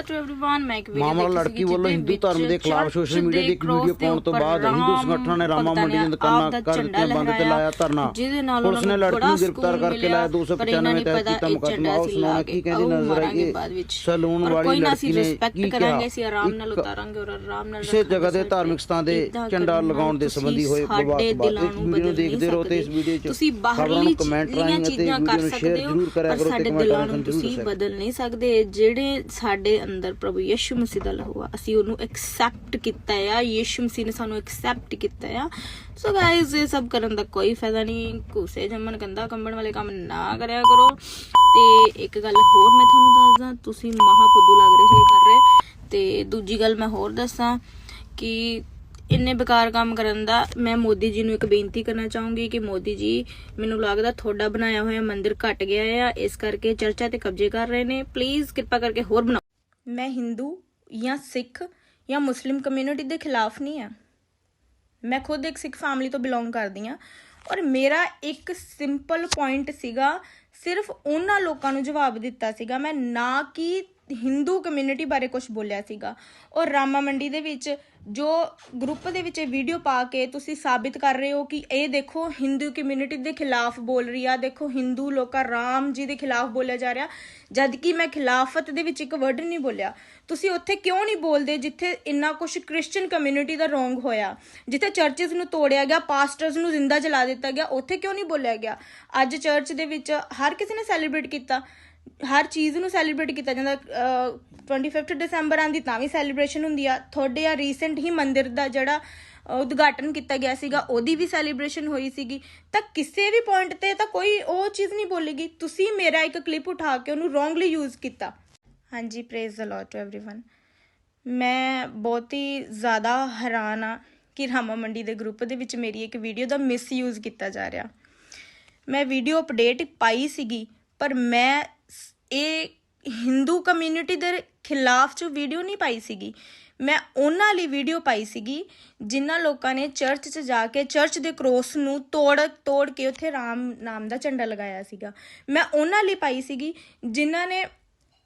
To everyone ਮੈਂ ਇੱਕ video ਮਾਮਲਾ ਦੇਖੀ ਲੜਕੀ ਸੀਗੀ ਵੱਲੋਂ ਜਿਹਦੇ ਹਿੰਦੂ ਧਰਮ ਦੇ ਵਿੱਚ ਖਿਲਾਫ ਸੋਸ਼ਲ ਚਰਚ ਮੀਡੀਆ ਦੀ ਦੇ ਇੱਕ ਵੀਡੀਓ cross ਦੇ ਪਾਉਣ ਤੋਂ ਉੱਪਰ ਬਾਅਦ ਹਿੰਦੂ ਰਾਮ ਸੰਗਠਨਾਂ ਨੇ ਰਾਮਾ ਭਗਤਾਂ ਮੰਡੀ ਨੇ ਦੀਆਂ ਦੁਕਾਨਾਂ ਆਪਦਾ ਕਰ ਝੰਡਾ ਦਿੱਤੀਆਂ ਬੰਦ ਤੇ ਲਹਿਰਾਇਆ, ਲਾਇਆ ਧਰਨਾ ਜਿਹਦੇ ਨਾਲ ਪੁਲਿਸ ਨੇ ਉਹਨਾਂ ਨੂੰ ਲੜਕੀ ਬੜਾ ਨੂੰ ਗ੍ਰਿਫਤਾਰ ਸਕੂਨ ਕਰਕੇ ਲਾਇਆ ਮਿਲਿਆ, ਪਰ ਇਹਨਾਂ 295 ਨਹੀਂ ਤਹਿਤ ਪਤਾ ਕੀਤਾ ਇਹ ਮੁਕੱਦਮਾ ਝੰਡਾ ਉਸ ਅਸੀਂ ਨੂੰ ਲਾ ਕੀ ਕੇ ਕਹਿੰਦੀ ਆਊ ਨਜ਼ਰ ਮਾਰਾਂਗੇ ਆਈ ਬਾਅਦ ਵਿੱਚ ਸਲੂਨ ਪਰ ਵਾਲੀ ਕੋਈ ਨਾ ਅਸੀਂ ਲੜਕੀ ਨੇ ਰਿਸਪੈਕਟ ਕੀ ਕਰਾਂਗੇ ਕਿਹਾ ਅਸੀਂ ਆਰਾਮ ਨਾਲ ਇੱਕ ਉਤਾਰਾਂਗੇ ਔਰ ਆਰਾਮ ਨਾਲ ਇਸੇ ਰੱਖਾਂਗੇ ਜਗ੍ਹਾ ਦੇ ਸਿਰ ਤੇ। ਧਾਰਮਿਕ ਸਥਾਨ ਦੇ ਏਦਾਂ ਝੰਡਾ ਕਰਨ ਨਾਲ ਲਗਾਉਣ ਦੇ ਤੁਸੀਂ ਸੰਬੰਧੀ ਹੋਏ ਸਾਡੇ ਵਿਵਾਦ ਤੋਂ ਬਾਅਦ ਦਿਲਾਂ ਇਸ ਨੂੰ ਵੀਡੀਓ ਨੂੰ ਬਦਲ ਨਹੀਂ ਦੇਖਦੇ ਰਹੋ ਤੇ ਇਸ ਸਕਦੇ। ਵੀਡੀਓ 'ਚ ਤੁਸੀਂ ਖਬਰਾਂ ਬਾਹਰਲੀ ਨੂੰ ਕਮੈਂਟ ਚੀਜ਼ਾਂ ਰਾਹੀਂ ਅਤੇ ਚੀਜ਼ਾਂ ਵੀਡੀਓ ਕਰ ਨੂੰ ਸਕਦੇ ਸ਼ੇਅਰ ਹੋ ਜ਼ਰੂਰ ਕਰਿਆ ਪਰ ਕਰੋ ਤੇ ਸਾਡੇ ਕਮੈਂਟਾਂ ਦਿਲਾਂ ਨੂੰ ਨੂੰ ਜ਼ਰੂਰ ਤੁਸੀਂ ਦੱਸਿਆ ਬਦਲ ਨਹੀਂ ਸਕਦੇ ਜਿਹੜੇ ਸਾਡੇ ਅੰਦਰ ਪ੍ਰਭੂ ਯਿਸੂ ਮਸੀਹ ਦਾ ਲਹੂ ਆ ਅਸੀਂ ਉਹਨੂੰ ਐਕਸੈਪਟ ਕੀਤਾ ਆ, ਯਿਸੂ ਮਸੀਹ ਨੇ ਸਾਨੂੰ ਐਕਸੈਪਟ ਕੀਤਾ ਆ। ਸੋ ਗਾਇਜ਼ ਇਹ ਸਭ ਕਰਨ ਦਾ ਕੋਈ ਫਾਇਦਾ ਨਹੀਂ। ਘੂਸੇ ਜੰਮਣ ਕੰਦਾ ਕੰਬਣ ਵਾਲੇ ਕੰਮ ਨਾ ਕਰਿਆ ਕਰੋ। ਤੇ ਇੱਕ ਗੱਲ ਹੋਰ ਮੈਂ ਤੁਹਾਨੂੰ ਦੱਸਦਾ, ਤੁਸੀਂ ਮਹਾਪੁੱਦੂ ਲੱਗ ਰਹੇ ਸੀ ਕਰ ਰਹੇ ਤੇ ਦੂਜੀ ਗੱਲ ਮੈਂ ਹੋਰ ਦੱਸਾਂ ਕਿ ਇੰਨੇ ਬੇਕਾਰ ਕੰਮ ਕਰਨ ਦਾ ਮੈਂ ਮੋਦੀ ਜੀ ਨੂੰ ਇੱਕ ਬੇਨਤੀ ਕਰਨਾ ਚਾਹੂੰਗੀ ਕਿ ਮੋਦੀ ਜੀ, ਮੈਨੂੰ ਲੱਗਦਾ ਤੁਹਾਡਾ ਬਣਾਇਆ ਹੋਇਆ ਮੰਦਿਰ ਘਟ ਗਿਆ ਆ। ਇਸ ਕਰਕੇ ਚਰਚਾ ਤੇ ਕਬਜ਼ੇ ਕਰ ਰਹੇ ਨੇ। ਪਲੀਜ਼ ਕਿਰਪਾ ਕਰਕੇ ਹੋਰ ਬਣਾਓ ਮੈਂ ਹਿੰਦੂ ਜਾਂ ਸਿੱਖ ਜਾਂ ਮੁਸਲਿਮ ਕਮਿਊਨਿਟੀ ਦੇ ਖਿਲਾਫ ਨਹੀਂ ਆ ਮੈਂ ਖੁਦ ਇੱਕ ਸਿੱਖ ਫੈਮਿਲੀ ਤੋਂ ਬਿਲੋਂਗ ਕਰਦੀ ਆ ਔਰ ਮੇਰਾ ਇੱਕ ਸਿੰਪਲ ਪੁਆਇੰਟ ਸੀਗਾ, ਸਿਰਫ ਉਹਨਾਂ ਲੋਕਾਂ ਨੂੰ ਜਵਾਬ ਦਿੱਤਾ ਸੀਗਾ। ਮੈਂ ਨਾ ਕਿ ਹਿੰਦੂ ਕਮਿਊਨਿਟੀ ਬਾਰੇ ਕੁਝ ਬੋਲਿਆ ਸੀਗਾ। ਔਰ ਰਾਮਾ ਮੰਡੀ ਦੇ ਵਿੱਚ ਜੋ ਗਰੁੱਪ ਦੇ ਵਿੱਚ ਇਹ ਵੀਡੀਓ ਪਾ ਕੇ ਤੁਸੀਂ ਸਾਬਿਤ ਕਰ ਰਹੇ ਹੋ ਕਿ ਇਹ ਦੇਖੋ ਹਿੰਦੂ ਕਮਿਊਨਿਟੀ ਦੇ ਖਿਲਾਫ ਬੋਲ ਰਹੀ ਆ। ਦੇਖੋ ਹਿੰਦੂ ਲੋਕਾਂ ਰਾਮ ਜੀ ਦੇ ਖਿਲਾਫ ਬੋਲਿਆ ਜਾ ਰਿਹਾ। ਜਦ ਕਿ ਮੈਂ ਖਿਲਾਫਤ ਦੇ ਵਿੱਚ ਇੱਕ ਵਰਡ ਨਹੀਂ ਬੋਲਿਆ। ਤੁਸੀਂ ਉੱਥੇ ਕਿਉਂ ਨਹੀਂ ਬੋਲਦੇ ਜਿੱਥੇ ਇੰਨਾ ਕੁਝ ਕ੍ਰਿਸਚੀਅਨ ਕਮਿਊਨਿਟੀ ਦਾ ਰੋਂਗ ਹੋਇਆ? ਜਿੱਥੇ ਚਰਚਸ ਨੂੰ ਤੋੜਿਆ ਗਿਆ ਪਾਸਟਰਸ ਨੂੰ ਜ਼ਿੰਦਾ ਜਲਾ ਦਿੱਤਾ ਗਿਆ, ਉੱਥੇ ਕਿਉਂ ਨਹੀਂ ਬੋਲਿਆ ਗਿਆ? ਅੱਜ ਚਰਚ ਦੇ ਵਿੱਚ ਹਰ ਕਿਸੇ ਨੇ ਸੈਲੀਬ੍ਰੇਟ ਕੀਤਾ। ਹਰ ਚੀਜ਼ ਨੂੰ ਸੈਲੀਬ੍ਰੇਟ ਕੀਤਾ ਜਾਂਦਾ ਅਹ, 25 ਦਸੰਬਰ ਆਂਦੀ ਤਾਂ ਵੀ ਸੈਲੀਬ੍ਰੇਸ਼ਨ ਹੁੰਦੀ ਆ ਤੁਹਾਡੇ ਆ ਰੀਸੈਂਟ ਹੀ ਮੰਦਿਰ ਦਾ ਜਿਹੜਾ ਅਹ, ਉਦਘਾਟਨ ਕੀਤਾ ਗਿਆ ਸੀਗਾ ਉਹਦੀ ਵੀ ਸੈਲੀਬ੍ਰੇਸ਼ਨ ਹੋਈ ਸੀਗੀ ਤਾਂ ਕਿਸੇ ਵੀ ਪੁਆਇੰਟ ਤੇ ਤਾਂ ਕੋਈ ਉਹ ਚੀਜ਼ ਨਹੀਂ ਬੋਲੇਗੀ ਤੁਸੀਂ ਮੇਰਾ ਇੱਕ ਕਲਿੱਪ ਉਠਾ ਕੇ ਉਹਨੂੰ ਰੋਂਗਲੀ ਯੂਜ਼ ਕੀਤਾ ਹਾਂਜੀ praise the Lord to everyone ਮੈਂ ਬਹੁਤ ਹੀ ਜ਼ਿਆਦਾ ਹੈਰਾਨ ਆ ਕਿ ਰਾਮਾ ਮੰਡੀ ਦੇ ਗਰੁੱਪ ਦੇ ਵਿੱਚ ਮੇਰੀ ਇੱਕ ਵੀਡੀਓ ਦਾ ਮਿਸਯੂਜ਼ ਕੀਤਾ ਜਾ ਰਿਹਾ ਮੈਂ ਵੀਡੀਓ ਅਪਡੇਟ ਪਾਈ ਸੀਗੀ ਪਰ ਮੈਂ ਸ- ਇਹ ਹਿੰਦੂ ਕਮਿਊਨਿਟੀ ਦੇ ਖਿਲਾਫ ਚ ਵੀਡੀਓ ਨਹੀਂ ਪਾਈ ਸੀਗੀ। ਮੈਂ ਉਹਨਾਂ ਲਈ ਵੀਡੀਓ ਪਾਈ ਸੀਗੀ, ਜਿਨ੍ਹਾਂ ਲੋਕਾਂ ਨੇ ਚਰਚ 'ਚ ਜਾ ਕੇ ਚਰਚ ਦੇ ਕ੍ਰੋਸ ਨੂੰ ਤੋੜ ਤੋੜ ਕੇ ਉੱਥੇ ਰਾਮ ਨਾਮ ਦਾ ਝੰਡਾ ਲਗਾਇਆ ਸੀਗਾ। ਮੈਂ ਉਹਨਾਂ ਲਈ ਪਾਈ ਸੀਗੀ, ਜਿਨ੍ਹਾਂ ਨੇ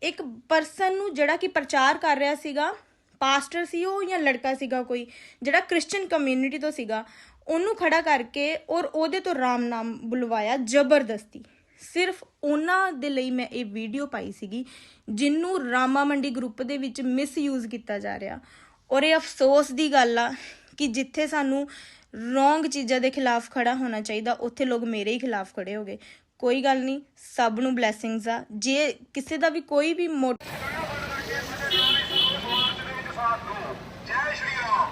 ਇੱਕ ਪਰਸਨ ਨੂੰ ਜਿਹੜਾ ਕਿ ਪ੍ਰਚਾਰ ਕਰ ਰਿਹਾ ਸੀਗਾ ਪਾਸਟਰ ਸੀ ਉਹ ਜਾਂ ਲੜਕਾ ਸੀਗਾ ਕੋਈ, ਜਿਹੜਾ ਕ੍ਰਿਸਚੀਅਨ ਕਮਿਊਨਿਟੀ ਤੋਂ ਸੀਗਾ, ਉਹਨੂੰ ਖੜਾ ਕਰਕੇ ਔਰ ਉਹਦੇ ਤੋਂ ਰਾਮ ਨਾਮ ਬੁਲਵਾਇਆ ਜ਼ਬਰਦਸਤੀ। ਸਿਰਫ ਉਹਨਾਂ ਦੇ ਲਈ ਮੈਂ ਇਹ ਵੀਡੀਓ ਪਾਈ ਸੀਗੀ ਜਿਹਨੂੰ ਰਾਮਾ ਮੰਡੀ ਗਰੁੱਪ ਦੇ ਵਿੱਚ ਮਿਸਯੂਜ਼ ਕੀਤਾ ਜਾ ਰਿਹਾ। ਔਰ ਇਹ ਅਫਸੋਸ ਦੀ ਗੱਲ ਆ ਕਿ ਜਿੱਥੇ ਸਾਨੂੰ ਰੋਂਗ ਚੀਜ਼ਾਂ ਦੇ ਖਿਲਾਫ ਖੜਾ ਹੋਣਾ ਚਾਹੀਦਾ, ਉੱਥੇ ਲੋਕ ਮੇਰੇ ਹੀ ਖਿਲਾਫ ਖੜੇ ਹੋ ਗਏ। ਕੋਈ ਗੱਲ ਨਹੀਂ, ਸਭ ਨੂੰ ਬਲੇਸਿੰਗਸ ਆ। ਜੇ ਕਿਸੇ ਦਾ ਵੀ ਕੋਈ ਵੀ ਮੋਟ ਜੈ ਸ਼੍ਰੀ ਰਾਮ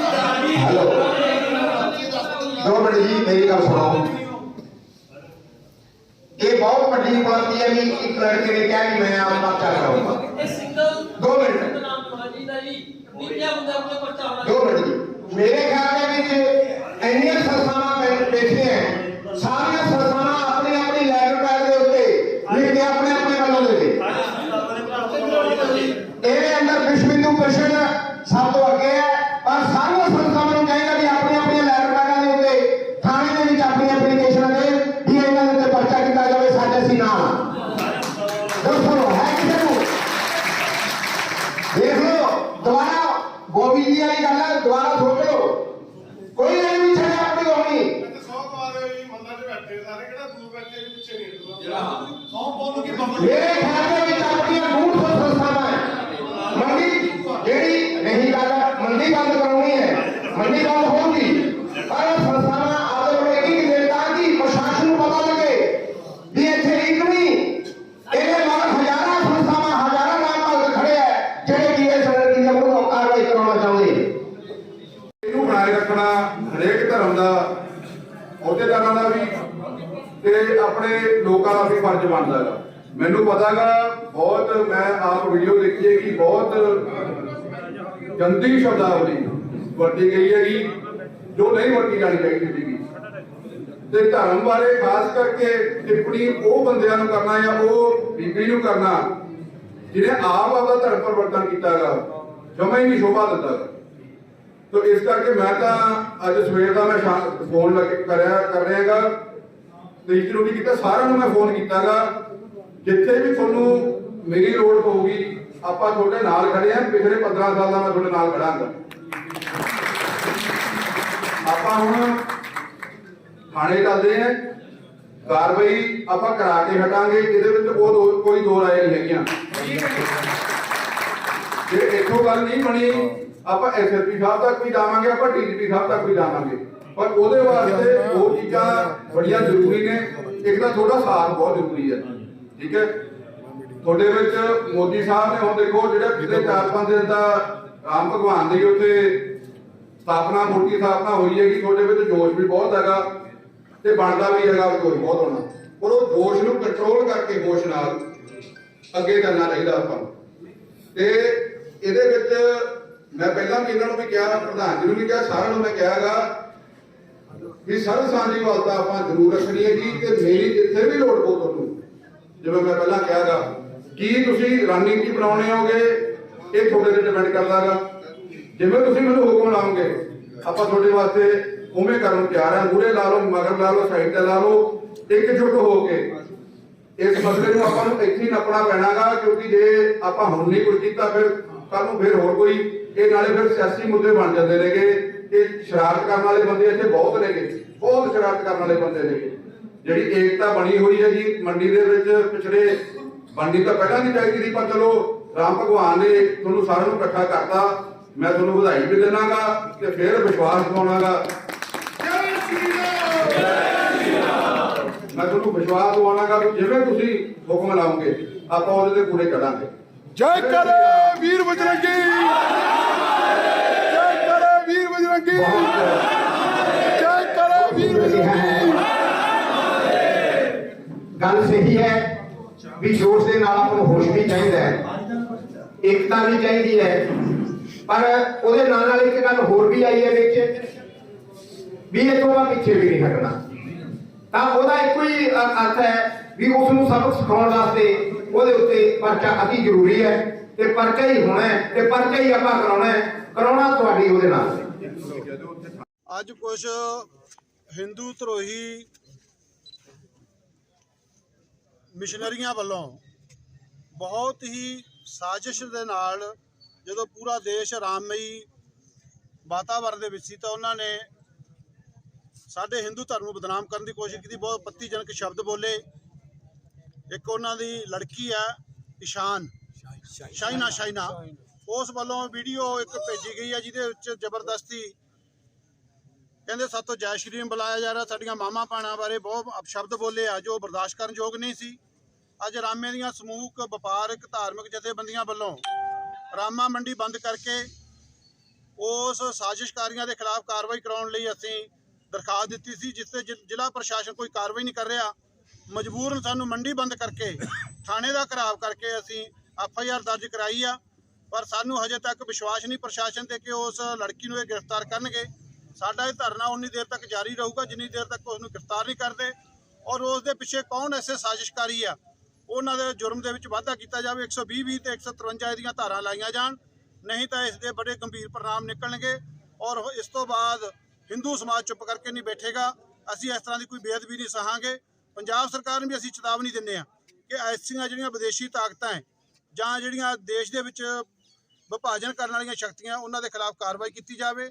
ਦੋ ਮਿੰਟ ਜੀ ਮੇਰੀ ਗੱਲ ਸੁਣੋ। ਇਹ ਬਹੁਤ ਵੱਡੀ ਗਲਤੀ ਹੈ ਵੀ ਇੱਕ ਲੜਕੇ ਨੇ ਕਿਹਾ ਕਿ ਮੈਂ ਆਪ ਪਰਚਾ ਕਰਾਉਂਗਾ ਇਹ ਸਿੰਗਲ ਦੋ ਮਿੰਟ। ਨਾਮ ਮਹਾਜੀ ਦਾ ਜੀ। ਨਿੱਕਿਆ ਬੰਦਾ ਆਪਣੇ ਪਰਚਾ ਹੋਣਾ ਦੋ ਮਿੰਟ ਜੀ। ਮੇਰੇ ਖਿਆਲ ਦੇ ਵਿੱਚ ਇੰਨੀਆਂ ਸੰਸਥਾਵਾਂ ਬੈਠੀਆਂ ਹੈ ਸਾਰੀਆਂ ਸੰਸਥਾਵਾਂ ਆਪਣੀ ਆਪਣੀ ਲੈਟਰ ਪੈਡ ਦੇ ਉੱਤੇ ਲਿਖ ਕੇ ਆਪਣੇ ਆਪਣੇ ਵੱਲੋਂ ਦੇ ਦੇ। ਇਹਦੇ ਅੰਦਰ ਵਿਸ਼ਵ ਹਿੰਦੂ ਪ੍ਰੀਸ਼ਦ ਸਭ ਤੋਂ ਅੱਗੇ ਹੈ ਪਰ ਸਾਰੀਆਂ ਸਾਰੇ ਕਿਹੜਾ ਦੂਰ ਬੈਠੇ ਵੀ ਪਿੱਛੇ ਨਹੀਂ ਹਟਦਾ ਜਿਹੜਾ ਕੌਣ ਬੋਲੂ ਕਿ ਬੰਬਲ ਇਹ ਖਾਤੇ ਵਿੱਚ ਆਪਣੀਆਂ ਮੂਲ ਸੰਸਥਾਵਾਂ ਹੈ। ਮੰਡੀ ਜਿਹੜੀ ਨਹੀਂ ਗੱਲ ਮੰਡੀ ਬੰਦ ਕਰਾਉਣੀ ਹੈ। ਮੰਡੀ ਬੰਦ ਹੋਊਗੀ। ਪਰ ਸੰਸਥਾਵਾਂ ਆਦਰ ਹੋਏਗੀ ਕਿ ਦੇਤਾ ਕਿ ਪ੍ਰਸ਼ਾਸਨ ਨੂੰ ਪਤਾ ਲੱਗੇ ਵੀ ਇੱਥੇ ਇੱਕ ਨਹੀਂ। ਇਹਦੇ ਮਗਰ ਹਜ਼ਾਰਾਂ ਸੰਸਥਾਵਾਂ ਹਜ਼ਾਰਾਂ ਨਾਮ ਭਗਤ ਖੜੇ ਹੈ ਜਿਹੜੇ ਕੀ ਇਸ ਲੜਕੀ ਦਾ ਮੂਲ ਕਾਰਵਾਈ ਕਰਾਉਣਾ ਚਾਹੁੰਦੇ ਇਹਨੂੰ ਬਣਾਏ ਰੱਖਣਾ ਹਰੇਕ ਧਰਮ ਦਾ ਅਹੁਦੇਦਾਰਾਂ ਦਾ ਵੀ ਤੇ ਆਪਣੇ ਲੋਕਾਂ ਦਾ ਵੀ ਫਰਜ਼ ਬਣਦਾ ਹੈਗਾ। ਮੈਨੂੰ ਪਤਾਗਾ, ਬਹੁਤ ਮੈਂ ਆਪ ਵੀਡੀਓ ਦੇਖੀ ਹੈ ਕਿ ਬਹੁਤ ਗੰਦੀ ਸ਼ਬਦਾਵਲੀ ਵਰਤੀ ਗਈ ਹੈਗੀ, ਜੋ ਨਹੀਂ ਵਰਤੀ ਜਾਣੀ ਚਾਹੀਦੀ ਸੀਗੀ। ਤੇ ਧਰਮ ਬਾਰੇ ਖਾਸ ਕਰਕੇ ਟਿੱਪਣੀ ਉਹ ਬੰਦਿਆਂ ਨੂੰ ਕਰਨਾ ਜਾਂ ਉਹ ਬੀਬੀ ਨੂੰ ਕਰਨਾ, ਜਿਹਨੇ ਆਪ ਆਪਦਾ ਧਰਮ ਪਰਿਵਰਤਨ ਕੀਤਾਗਾ ਜਮਾ ਹੀ ਨਹੀਂ ਸ਼ੋਭਾ ਦਿੱਤਾ। ਤੋ ਇਸ ਕਰਕੇ ਮੈਂ ਤਾਂ ਅੱਜ ਸਵੇਰ ਦਾ ਮੈਂ ਫੋਨ ਲੱਗ ਕਰਿਆ, ਕਰ ਰਿਹਾਗਾ ਤੇ ਵੀ ਕੀਤਾ ਸਾਰਿਆਂ ਨੂੰ ਮੈਂ ਫੋਨ ਕੀਤਾਗਾ। ਜਿੱਥੇ ਵੀ ਤੁਹਾਨੂੰ ਮੇਰੀ ਲੋੜ ਪਊਗੀ, ਆਪਾਂ ਤੁਹਾਡੇ ਨਾਲ ਖੜੇ ਆਂ। ਪਿਛਲੇ 15 ਸਾਲ ਦਾ ਮੈਂ ਤੁਹਾਡੇ ਨਾਲ ਖੜਾਂਗਾ ਆਪਾਂ ਹੁਣ ਥਾਣੇ ਚੱਲਦੇ ਆਂ। ਕਾਰਵਾਈ ਆਪਾਂ ਕਰਾ ਕੇ ਹਟਾਂਗੇ ਇਹਦੇ ਵਿੱਚ ਉਹ ਕੋਈ ਦੋ ਰਾਏ ਨਹੀਂ ਹੈਗੀਆਂ। ਜੇ ਇੱਥੋਂ ਗੱਲ ਨਹੀਂ ਬਣੀ, ਆਪਾਂ ਐਸਐਸਪੀ ਸਾਹਿਬ ਤੱਕ ਵੀ ਜਾਵਾਂਗੇ, ਆਪਾਂ ਡੀਜੀਪੀ ਸਾਹਿਬ ਤੱਕ ਵੀ ਜਾਵਾਂਗੇ। ਪਰ ਉਹਦੇ ਵਾਸਤੇ ਉਹ ਚੀਜ਼ਾਂ ਬੜੀਆਂ ਜ਼ਰੂਰੀ ਨੇ। ਇੱਕ ਤਾਂ ਤੁਹਾਡਾ ਸਾਥ ਬਹੁਤ ਜ਼ਰੂਰੀ ਹੈ। ਠੀਕ ਹੈ? ਤੁਹਾਡੇ ਵਿੱਚ ਮੋਦੀ ਸਾਹਿਬ ਨੇ ਹੁਣ ਦੇਖੋ ਜਿਹੜੇ ਪਿਛਲੇ 4-5 ਦਿਨ ਦਾ ਰਾਮ ਭਗਵਾਨ ਦੀ ਉੱਥੇ ਸਥਾਪਨਾ, ਮੂਰਤੀ ਸਥਾਪਨਾ ਹੋਈ ਹੈਗੀ, ਤੁਹਾਡੇ ਵਿੱਚ ਜੋਸ਼ ਵੀ ਬਹੁਤ ਹੈਗਾ ਤੇ ਬਣਦਾ ਵੀ ਹੈਗਾ ਜੋਸ਼ ਬਹੁਤ ਹੋਣਾ। ਪਰ ਉਹ ਜੋਸ਼ ਨੂੰ ਕੰਟਰੋਲ ਕਰਕੇ ਜੋਸ਼ ਨਾਲ ਅੱਗੇ ਕਰਨਾ ਚਾਹੀਦਾ ਆਪਾਂ ਨੂੰ। ਤੇ ਇਹਦੇ ਵਿੱਚ ਮੈਂ ਪਹਿਲਾਂ ਵੀ ਇਹਨਾਂ ਨੂੰ ਵੀ ਕਿਹਾ, ਪ੍ਰਧਾਨ ਜੀ ਨੂੰ ਵੀ ਕਿਹਾ, ਸਾਰਿਆਂ ਨੂੰ ਮੈਂ ਕਿਹਾਗਾ ਵੀ ਸਰਬ ਸਾਂਝੀ ਵਾਲਤਾ ਆਪਾਂ ਜ਼ਰੂਰ ਰੱਖਣੀ ਹੈ ਜੀ ਤੇ ਮੇਰੀ ਜਿੱਥੇ ਵੀ ਲੋੜ ਪਊ ਤੁਹਾਨੂੰ, ਜਿਵੇਂ ਮੈਂ ਪਹਿਲਾਂ ਕਿਹਾਗਾ ਕੀ ਤੁਸੀਂ ਰਣਨੀਤੀ ਬਣਾਉਣੇ ਹੋਗੇ, ਇਹ ਤੁਹਾਡੇ ਤੇ ਡਿਪੈਂਡ ਕਰਦਾਗਾ ਜਿਵੇਂ ਤੁਸੀਂ ਮੈਨੂੰ ਹੁਕਮ ਲਾਓਗੇ, ਆਪਾਂ ਤੁਹਾਡੇ ਵਾਸਤੇ ਉਵੇਂ ਕਰਨ ਨੂੰ ਤਿਆਰ ਹਾਂ। ਮੂਰੇ ਲਾ ਲਓ, ਮਗਰ ਲਾ ਲਓ ਸਾਈਡ ਤੇ ਲਾ ਲਓ ਇਕਜੁੱਟ ਹੋ ਕੇ। ਇਸ ਮਸਲੇ ਨੂੰ ਆਪਾਂ ਨੂੰ ਇੱਥੇ ਹੀ ਨੱਪਣਾ ਪੈਣਾਗਾ ਕਿਉਂਕਿ ਜੇ ਆਪਾਂ ਹੁਣ ਨਹੀਂ ਕੁਝ ਕੀਤਾ, ਫਿਰ ਕੱਲ ਨੂੰ ਫਿਰ ਹੋਰ ਕੋਈ, ਇਹ ਨਾਲੇ ਫਿਰ ਸਿਆਸੀ ਮੁੱਦੇ ਬਣ ਜਾਂਦੇ ਨੇਗੇ। ਇਹ ਸ਼ਰਾਰਤ ਕਰਨ ਵਾਲੇ ਬੰਦੇ ਇੱਥੇ ਬਹੁਤ ਨੇਗੇ ਬਹੁਤ ਸ਼ਰਾਰਤ ਕਰਨ ਵਾਲੇ ਬੰਦੇ ਨੇਗੇ। ਜਿਹੜੀ ਏਕਤਾ ਬਣੀ ਹੋਈ ਹੈ ਜੀ ਮੰਡੀ ਦੇ ਵਿੱਚ ਪਿਛੜੇ ਬਣਨੀ ਤਾਂ ਪਹਿਲਾਂ ਨਹੀਂ ਚਾਹੀਦੀ ਸੀ ਪਰ ਚਲੋ ਰਾਮ ਭਗਵਾਨ ਨੇ ਤੁਹਾਨੂੰ ਸਾਰਿਆਂ ਨੂੰ ਇਕੱਠਾ ਕਰਤਾ। ਮੈਂ ਤੁਹਾਨੂੰ ਵਧਾਈ ਵੀ ਦੇਵਾਂਗਾ ਤੇ ਫਿਰ ਵਿਸ਼ਵਾਸ ਦਿਵਾਉਣਾਗਾ। ਜੈ ਸ਼੍ਰੀ ਰਾਮ! ਮੈਂ ਤੁਹਾਨੂੰ ਵਿਸ਼ਵਾਸ ਦਿਵਾਉਣਾਗਾ ਕਿ ਜਿਵੇਂ ਤੁਸੀਂ ਹੁਕਮ ਲਾਓਗੇ ਆਪਾਂ ਉਹਦੇ ਤੇ ਪੂਰੇ ਚੜਾਂਗੇ। ਜੈ ਕਰੇ ਵੀਰ ਬਜਰੰਗੀ ਵੀਰ ਜੈ ਕਰੇ ਵੀਰ ਗੱਲ ਸਹੀ ਹੈ ਵੀ ਜੋਸ਼ ਦੇ ਨਾਲ ਆਪਾਂ ਨੂੰ ਹੋਸ਼ ਵੀ ਚਾਹੀਦਾ ਹੈ। ਏਕਤਾ ਵੀ ਚਾਹੀਦੀ ਹੈ। ਪਰ ਉਹਦੇ ਨਾਲ ਨਾਲ ਇੱਕ ਗੱਲ ਹੋਰ ਵੀ ਆਈ ਹੈ ਵਿੱਚ, ਵੀ ਇਹ ਤੋਂ ਪਿੱਛੇ ਵੀ ਨਹੀਂ ਹਟਣਾ। ਤਾਂ ਉਹਦਾ ਇੱਕੋ ਹੀ ਅਰਥ ਹੈ ਵੀ ਉਸ ਨੂੰ ਸਬਕ ਸਿਖਾਉਣ ਵਾਸਤੇ ਉਹਦੇ ਉੱਤੇ ਪਰਚਾ ਅਤੀ ਜ਼ਰੂਰੀ ਹੈ ਤੇ ਪਰਚਾ ਹੀ ਹੋਣਾ ਤੇ ਪਰਚਾ ਹੀ ਆਪਾਂ ਕਰਾਉਣਾ ਕਰਾਉਣਾ ਤੁਹਾਡੀ ਉਹਦੇ ਨਾਲ। ਅੱਜ ਕੁਝ ਹਿੰਦੂ ਧਰੋਹੀ ਮਿਸ਼ਨਰੀਆਂ ਵੱਲੋਂ ਬਹੁਤ ਹੀ ਸਾਜ਼ਿਸ਼ ਦੇ ਨਾਲ ਜਦੋਂ ਪੂਰਾ ਦੇਸ਼ ਆਰਾਮਮਈ ਵਾਤਾਵਰਣ ਦੇ ਵਿੱਚ ਸੀ ਤਾਂ ਉਹਨਾਂ ਨੇ ਸਾਡੇ ਹਿੰਦੂ ਧਰਮ ਨੂੰ ਬਦਨਾਮ ਕਰਨ ਦੀ ਕੋਸ਼ਿਸ਼ ਕੀਤੀ। ਬਹੁਤ ਪੱਤੀਜਨਕ ਸ਼ਬਦ ਬੋਲੇ। ਇੱਕ ਉਹਨਾਂ ਦੀ ਲੜਕੀ ਹੈ ਇਸ਼ਾਨ। ਸ਼ਾਇਨਾ ਸ਼ਾਇਨਾ ਉਸ ਵੱਲੋਂ ਵੀਡੀਓ ਇੱਕ ਭੇਜੀ ਗਈ ਹੈ ਜਿਹਦੇ ਵਿੱਚ ਜ਼ਬਰਦਸਤੀ ਕਹਿੰਦੇ ਸਾਤੋਂ ਜੈ ਸ਼੍ਰੀ ਰਾਮ ਬੁਲਾਇਆ ਜਾ ਰਿਹਾ, ਸਾਡੀਆਂ ਮਾਮਾ ਪਾਣਾ ਬਾਰੇ ਬਹੁਤ ਅਪਸ਼ਬਦ ਬੋਲੇ ਆ, ਜੋ ਬਰਦਾਸ਼ਤ ਕਰਨ ਯੋਗ ਨਹੀਂ ਸੀ। ਅੱਜ ਰਾਮੇ ਦੀਆਂ ਸਮੂਹਕ ਵਪਾਰਕ, ਧਾਰਮਿਕ ਜਥੇਬੰਦੀਆਂ ਵੱਲੋਂ ਰਾਮਾ ਮੰਡੀ ਬੰਦ ਕਰਕੇ ਉਸ ਸਾਜ਼ਿਸ਼ਕਾਰੀਆਂ ਦੇ ਖਿਲਾਫ ਕਾਰਵਾਈ ਕਰਾਉਣ ਲਈ ਅਸੀਂ ਦਰਖਾਸਤ ਦਿੱਤੀ ਸੀ, ਜਿਸ ਤੇ ਜ਼ਿਲ੍ਹਾ ਪ੍ਰਸ਼ਾਸਨ ਕੋਈ ਕਾਰਵਾਈ ਨਹੀਂ ਕਰ ਰਿਹਾ। ਮਜਬੂਰਨ ਸਾਨੂੰ ਮੰਡੀ ਬੰਦ ਕਰਕੇ, ਥਾਣੇ ਦਾ ਘਰਾਵ ਕਰਕੇ ਅਸੀਂ ਐਫ ਆਈ ਆਰ ਦਰਜ ਕਰਾਈ ਆ, ਪਰ ਸਾਨੂੰ ਹਜੇ ਤੱਕ ਵਿਸ਼ਵਾਸ ਨਹੀਂ ਪ੍ਰਸ਼ਾਸਨ ਤੇ ਕਿ ਉਸ ਲੜਕੀ ਨੂੰ ਇਹ ਗ੍ਰਿਫਤਾਰ ਕਰਨਗੇ। ਸਾਡਾ ਇਹ ਧਰਨਾ ਉਨੀ ਦੇਰ ਤੱਕ ਜਾਰੀ ਰਹੂਗਾ, ਜਿੰਨੀ ਦੇਰ ਤੱਕ ਉਸ ਨੂੰ ਗ੍ਰਿਫਤਾਰ ਨਹੀਂ ਕਰਦੇ। ਔਰ ਉਸ ਦੇ ਪਿੱਛੇ ਕੌਣ ਐਸੇ ਸਾਜ਼ਿਸ਼ਕਾਰੀ ਆ? ਉਹਨਾਂ ਦੇ ਜੁਰਮ ਦੇ ਵਿੱਚ ਵਾਧਾ ਕੀਤਾ ਜਾਵੇ 120 ਵੀ ਤੇ 153 ਦੀਆਂ ਧਾਰਾਂ ਲਾਈਆਂ ਜਾਣ। ਨਹੀਂ ਤਾਂ ਇਸ ਦੇ ਬੜੇ ਗੰਭੀਰ ਪ੍ਰਣਾਮ ਨਿਕਲਣਗੇ ਔਰ ਇਸ ਤੋਂ ਬਾਅਦ ਹਿੰਦੂ ਸਮਾਜ ਚੁੱਪ ਕਰਕੇ ਨਹੀਂ ਬੈਠੇਗਾ। ਅਸੀਂ ਇਸ ਤਰ੍ਹਾਂ ਦੀ ਕੋਈ ਬੇਅਦਬੀ ਨਹੀਂ ਸਹਾਂਗੇ। ਪੰਜਾਬ ਸਰਕਾਰ ਨੂੰ ਵੀ ਅਸੀਂ ਚੇਤਾਵਨੀ ਦਿੰਨੇ ਆ ਕਿ ਐਸੀਆਂ ਜਿਹੜੀਆਂ ਵਿਦੇਸ਼ੀ ਤਾਕਤਾਂ ਹੈ ਜਾਂ ਜਿਹੜੀਆਂ ਦੇਸ਼ ਦੇ ਵਿੱਚ ਵਿਭਾਜਨ ਕਰਨ ਵਾਲੀਆਂ ਸ਼ਕਤੀਆਂ, ਉਹਨਾਂ ਦੇ ਖਿਲਾਫ ਕਾਰਵਾਈ ਕੀਤੀ ਜਾਵੇ।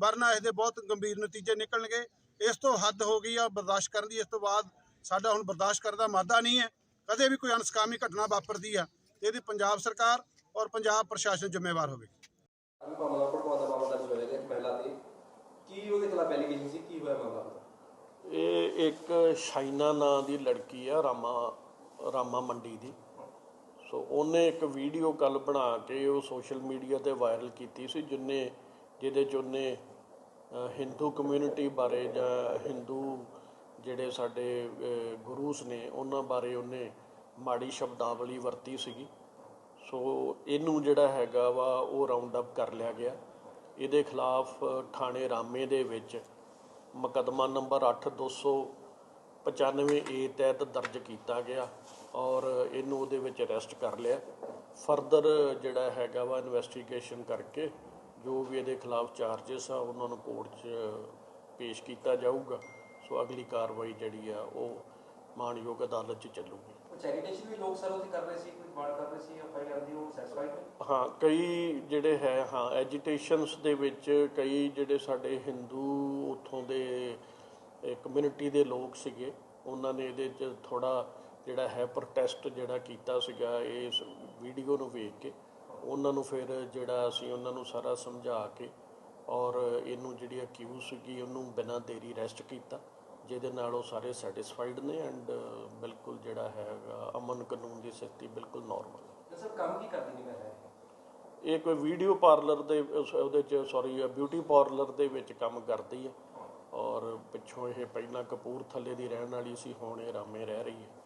ਵਰਨਾ ਇਸ ਦੇ ਬਹੁਤ ਗੰਭੀਰ ਨਤੀਜੇ ਨਿਕਲਣਗੇ। ਇਸ ਤੋਂ ਹੱਦ ਹੋ ਗਈ ਆ ਬਰਦਾਸ਼ਤ ਕਰਨ ਦੀ। ਇਸ ਤੋਂ ਬਾਅਦ ਸਾਡਾ ਹੁਣ ਬਰਦਾਸ਼ਤ ਕਰਨ ਦਾ ਮਾਦਾ ਨਹੀਂ ਹੈ। ਕਦੇ ਵੀ ਕੋਈ ਅਨਸਕਾਮੀ ਘਟਨਾ ਵਾਪਰਦੀ ਆ ਤੇ ਇਹਦੀ ਪੰਜਾਬ ਸਰਕਾਰ ਔਰ ਪੰਜਾਬ ਪ੍ਰਸ਼ਾਸਨ ਜ਼ਿੰਮੇਵਾਰ ਹੋਵੇ। ਅਭੀ ਮਾਮਲਾ ਪੜਵਾ ਦਾ ਮਾਮਲਾ ਦਰਜ ਹੋਇਆ ਗਿਆ ਇੱਕ ਮਹਿਲਾ ਤੇ ਕੀ ਉਹਦੇ ਖਿਲਾਫ ਐਲੀਗੇਸ਼ਨ ਸੀ? ਕੀ ਹੋਇਆ ਮਾਮਲਾ? ਉਹਦਾ? ਇਹ ਇੱਕ ਸ਼ਾਈਨਾ ਨਾਂ ਦੀ ਲੜਕੀ ਆ ਰਾਮਾ ਰਾਮਾ ਮੰਡੀ ਦੀ। ਸੋ ਉਹਨੇ ਇੱਕ ਵੀਡੀਓ ਕੱਲ ਬਣਾ ਕੇ ਉਹ ਸੋਸ਼ਲ ਮੀਡੀਆ ਤੇ ਵਾਇਰਲ ਕੀਤੀ ਸੀ ਜਿੰਨੇ ਜਿਹਦੇ ਚ ਉਹਨੇ ਹਿੰਦੂ ਕਮਿਊਨਿਟੀ ਬਾਰੇ ਜਾਂ ਹਿੰਦੂ ਜਿਹੜੇ ਸਾਡੇ ਗੁਰੂਸ ਨੇ, ਉਹਨਾਂ ਬਾਰੇ ਉਹਨੇ ਮਾੜੀ ਸ਼ਬਦਾਵਲੀ ਵਰਤੀ ਸੀਗੀ। ਸੋ ਇਹਨੂੰ ਜਿਹੜਾ ਹੈਗਾ ਵਾ, ਉਹ ਰਾਉਂਡ ਅਪ ਕਰ ਲਿਆ ਗਿਆ। ਇਹਦੇ ਖਿਲਾਫ ਥਾਣੇ ਰਾਮੇ ਦੇ ਵਿੱਚ ਮੁਕੱਦਮਾ ਨੰਬਰ 8295 ਏ ਤਹਿਤ ਦਰਜ ਕੀਤਾ ਗਿਆ ਔਰ ਇਹਨੂੰ ਉਹਦੇ ਵਿੱਚ ਅਰੈਸਟ ਕਰ ਲਿਆ। ਫਰਦਰ ਜਿਹੜਾ ਹੈਗਾ ਵਾ ਇਨਵੈਸਟੀਗੇਸ਼ਨ ਕਰਕੇ ਜੋ ਵੀ ਇਹਦੇ ਖਿਲਾਫ ਚਾਰजेस ਆ ਉਹਨਾਂ ਨੂੰ ਕੋਰਟ 'ਚ ਪੇਸ਼ ਕੀਤਾ ਜਾਊਗਾ। ਸੋ ਅਗਲੀ ਕਾਰਵਾਈ ਜਿਹੜੀ ਆ ਉਹ ਮਾਣਯੋਗ ਅਦਾਲਤ 'ਚ ਚੱਲੂਗੀ। ਚੈਰੀਟੇਸ਼ਨ ਵੀ ਲੋਕ ਸਰ ਉਹਦੀ ਕਰ ਰਹੇ ਸੀ ਕੋਈ ਡਿਮਾਂਡ ਕਰ ਰਹੇ ਸੀ ਐਫਆਈ ਕਰਦੀ ਉਹ ਸੈਟੀਸਫਾਈਡ ਨੇ ਹਾਂ ਕਈ ਜਿਹੜੇ ਹੈ ਹਾਂ ਐਜੀਟੇਸ਼ਨਸ ਦੇ ਵਿੱਚ ਕਈ ਜਿਹੜੇ ਸਾਡੇ ਹਿੰਦੂ ਉਥੋਂ ਦੇ ਕਮਿਊਨਿਟੀ ਦੇ ਲੋਕ ਸੀਗੇ ਉਹਨਾਂ ਨੇ ਇਹਦੇ 'ਚ ਥੋੜਾ ਜਿਹੜਾ ਹੈ ਪ੍ਰੋਟੈਸਟ ਜਿਹੜਾ ਕੀਤਾ ਸੀਗਾ ਇਸ ਵੀਡੀਓ ਨੂੰ ਵੇਖ ਕੇ। ਉਹਨਾਂ ਨੂੰ ਫਿਰ ਜਿਹੜਾ ਅਸੀਂ ਉਹਨਾਂ ਨੂੰ ਸਾਰਾ ਸਮਝਾ ਕੇ ਔਰ ਇਹਨੂੰ ਜਿਹੜੀ ਅਕਿਊਜ਼ ਸੀਗੀ ਉਹਨੂੰ ਬਿਨਾਂ ਦੇਰੀ ਅਰੈਸਟ ਕੀਤਾ ਜਿਹਦੇ ਨਾਲ ਉਹ ਸਾਰੇ ਸੈਟੀਸਫਾਈਡ ਨੇ ਐਂਡ ਬਿਲਕੁਲ ਜਿਹੜਾ ਹੈਗਾ ਅਮਨ ਕਾਨੂੰਨ ਦੀ ਸਥਿਤੀ ਬਿਲਕੁਲ ਨਾਰਮਲ ਹੈ। ਸਰ ਕੰਮ ਕੀ ਕਰਦੀ ਨਹੀਂ ਮੈਂ ਇਹ ਕੋਈ ਵੀਡੀਓ ਪਾਰਲਰ ਦੇ ਉਹਦੇ ਚ ਸੌਰੀ ਬਿਊਟੀ ਪਾਰਲਰ ਦੇ ਵਿੱਚ ਕੰਮ ਕਰਦੀ ਹੈ। ਔਰ ਪਿੱਛੋਂ ਇਹ ਪਹਿਲਾਂ ਕਪੂਰਥਲੇ ਦੀ ਰਹਿਣ ਵਾਲੀ ਸੀ ਹੁਣ ਇਹ ਰਾਮੇ ਰਹਿ ਰਹੀ ਹੈ।